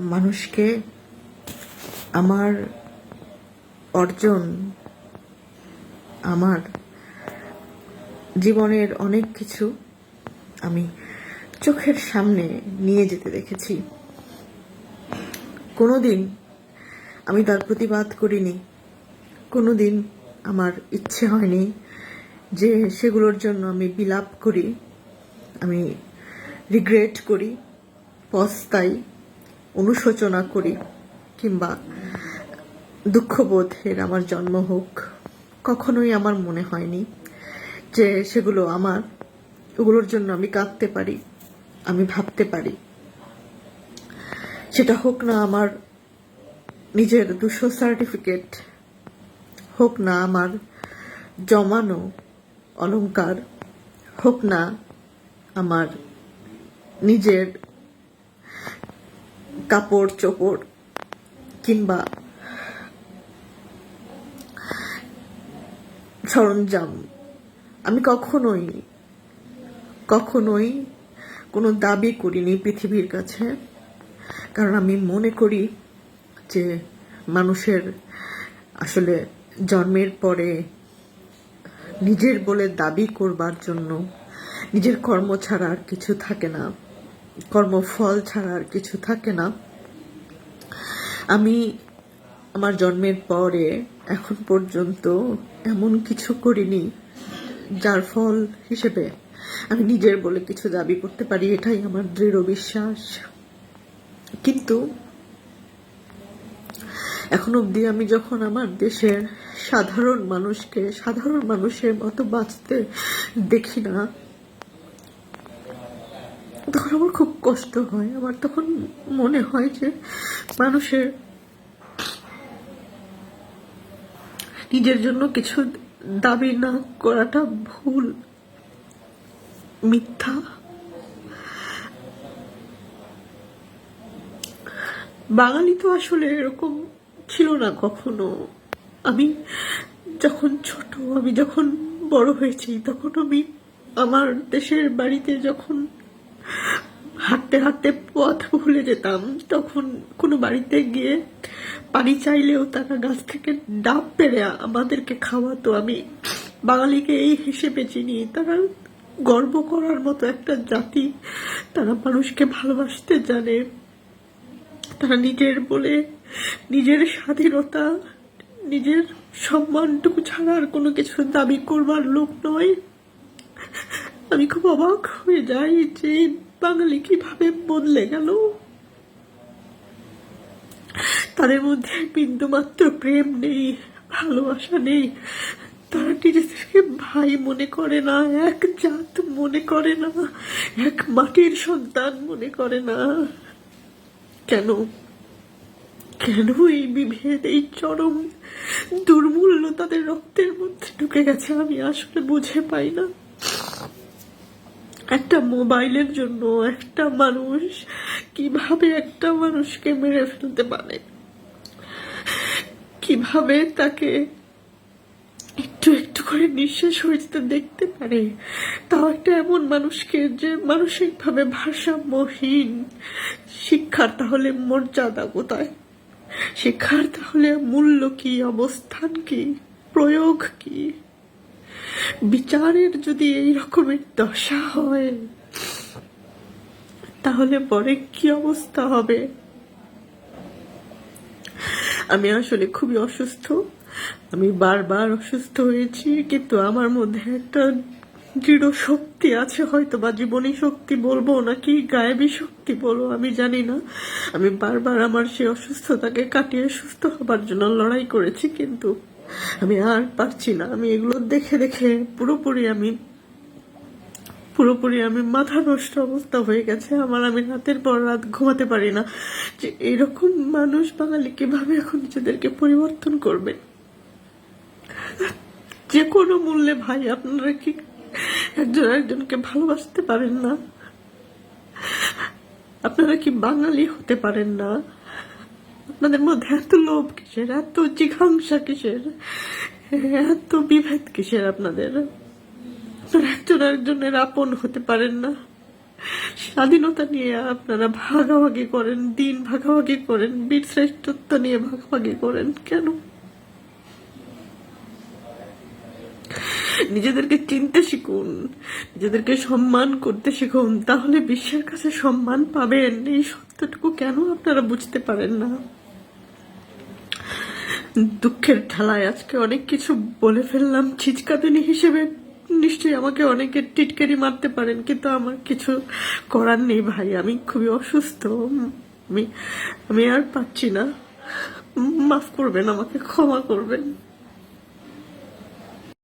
মানুষকে আমার অর্জন, আমার জীবনের অনেক কিছু আমি চোখের সামনে নিয়ে যেতে দেখেছি। কোনোদিন আমি তার প্রতিবাদ করিনি। কোনোদিন আমার ইচ্ছে হয়নি যে সেগুলোর জন্য আমি বিলাপ করি। আমি রিগ্রেট করি, পস্তাই। অনুশোচনা করি কিংবা দুঃখবোধের আমার জন্ম হোক, কখনোই আমার মনে হয়নি যে সেগুলো আমার, ওগুলোর জন্য আমি কাঁদতে পারি, আমি ভাবতে পারি। সেটা হোক না আমার নিজের দুশো সার্টিফিকেট হোক না আমার জমানো অলংকার, হোক না আমার নিজের কাপড়, চোপড় কিংবা সরঞ্জাম। আমি কখনোই কখনোই কোনো দাবি করিনি পৃথিবীর কাছে। কারণ আমি মনে করি যে মানুষের আসলে জন্মের পরে নিজের বলে দাবি করবার জন্য নিজের কর্ম ছাড়া আর কিছু থাকে না। কর্মফল ছাড়া আর কিছু থাকে না। আমি আমার জন্মের পরে এখন পর্যন্ত এমন কিছু করিনি যার ফল হিসেবে আমি নিজের বলে কিছু দাবি করতে পারি, এটাই আমার দৃঢ় বিশ্বাস। কিন্তু এখন অবধি আমি যখন আমার দেশের সাধারণ মানুষকে, সাধারণ মানুষের মতো বাঁচতে দেখি না আমার খুব কষ্ট হয়। আমার তখন মনে হয় যে মানুষের নিজের জন্য কিছু দাবি না করাটা ভুল, মিথ্যা। বাঙালি তো আসলে এরকম ছিল না কখনো। আমি যখন ছোট, আমি যখন বড় হয়েছি, তখন আমি আমার দেশের বাড়িতে যখন হাঁটতে হাঁটতে পথ ভুলে যেতাম। তখন কোনো বাড়িতে গিয়ে পানি চাইলেও তারা গাছ থেকে ডাব পেরে আমাদেরকে খাওয়াতো। আমি বাঙালিকে এই হিসেবে চিনি, তারা গর্ব করার মতো একটা জাতি। তারা মানুষকে ভালোবাসতে জানে। তারা নিজের বলে নিজের স্বাধীনতা, নিজের সম্মানটুকু ছাড়া আর কোনো কিছু দাবি করবার লোক নয়। আমি খুব অবাক হয়ে যাই যে বাঙালি কীভাবে বদলে গেল? তাদের মধ্যে বিন্দুমাত্র প্রেম নেই, ভালোবাসা নেই। তারা নিজেদেরকে ভাই মনে করে না, এক জাত মনে করে না, এক মাটির সন্তান মনে করে না। কেন? কেন এই বিভেদ, এই চরম দুর্মূল্য তাদের রক্তের মধ্যে ঢুকে গেছে আমি আসলে বুঝে পাই না। একটা মোবাইলের জন্য একটা মানুষ কীভাবে একটা মানুষকে মেরে ফেলতে পারে? কীভাবে তাকে একটু একটু করে নিঃশ্বাস হয়ে যেতে দেখতে পারে? তাও একটা এমন মানুষকে যে মানসিকভাবে ভারসাম্যহীন। শিক্ষার তাহলে মর্যাদা কোথায়? শিক্ষার তাহলে মূল্য কি? অবস্থান কি? প্রয়োগ কি? বিচারের যদি এই রকমের দশা হয়, তাহলে পরে কি অবস্থা হবে? আমি আসলে খুবই অসুস্থ। আমি বারবার অসুস্থ হয়েছি, কিন্তু আমার মধ্যে একটা দৃঢ় শক্তি আছে হয়তো বা জীবনী শক্তি বলব নাকি গায়েবী শক্তি বলব আমি জানি না। আমি বারবার আমার সেই অসুস্থতাকে কাটিয়ে সুস্থ হবার জন্য লড়াই করেছি, কিন্তু আমি আর পারছি না। আমি এগুলো দেখে দেখে পুরোপুরি আমি পুরোপুরি আমি মাথা নষ্ট অবস্থা হয়ে গেছে। আমার আমি রাতের পর রাত ঘুমাতে পারি না যে এরকম মানুষ বাঙালি কীভাবে এখন নিজেদেরকে পরিবর্তন করবে? যে কোনো মূল্যে ভাই, আপনারা কি একজন একজনকে ভালোবাসতে পারেন না? আপনারা কি বাঙালি হতে পারেন না? আপনাদের মধ্যে এত লোভ কিসের? এত জিঘাংসা কিসের? এত বিভেদ কিসের আপনাদের? একজন একজনের আপন হতে পারেন না। স্বাধীনতা নিয়ে আপনারা ভাগাভাগি করেন, দিন ভাগাভাগি করেন, বীর শ্রেষ্ঠত্ব নিয়ে ভাগাভাগি করেন, কেন? নিজেদেরকে চিনতে শিখুন, নিজেদেরকে সম্মান করতে শিখুন, তাহলে বিশ্বের কাছে সম্মান পাবেন। এই সত্যটুকু কেন আপনারা বুঝতে পারেন না? দুঃখের ঠেলায় আজকে অনেক কিছু বলে ফেললাম। ছিচকাতুনি হিসেবে নিশ্চয়ই আমাকে অনেকে টিটকারি মারতে পারেন, কিন্তু আমার কিছু করার নেই ভাই। আমি খুবই অসুস্থ। আমি আমি আর পাচ্ছি না। মাফ করবেন, আমাকে ক্ষমা করবেন।